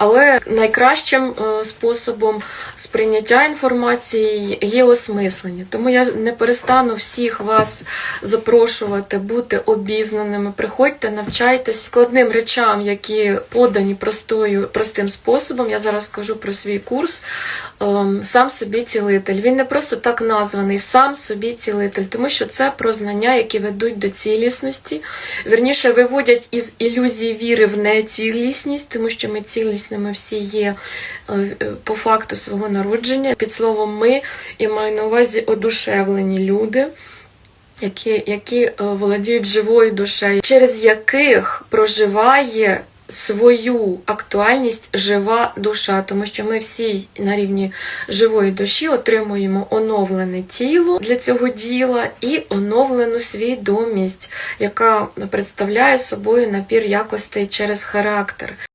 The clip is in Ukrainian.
Але найкращим е, способом сприйняття інформації є осмислення. Тому я не перестану всіх вас запрошувати бути обізнаними. Приходьте, навчайтесь складним речам, які подані простою, простим способом. Я зараз кажу про свій курс. ем, Сам собі цілитель. Він не просто так названий, сам собі цілитель, тому що це про знання, які ведуть до цілісності. Вірніше, виводять із ілюзії віри в нецілісність, тому що ми цілісними всі є е, по факту свого народження. Під словом ми і маю на увазі одушевлені люди. Які, які е, володіють живою душею, через яких проживає свою актуальність жива душа, тому що ми всі на рівні живої душі отримуємо оновлене тіло для цього діла і оновлену свідомість, яка представляє собою напір якостей через характер.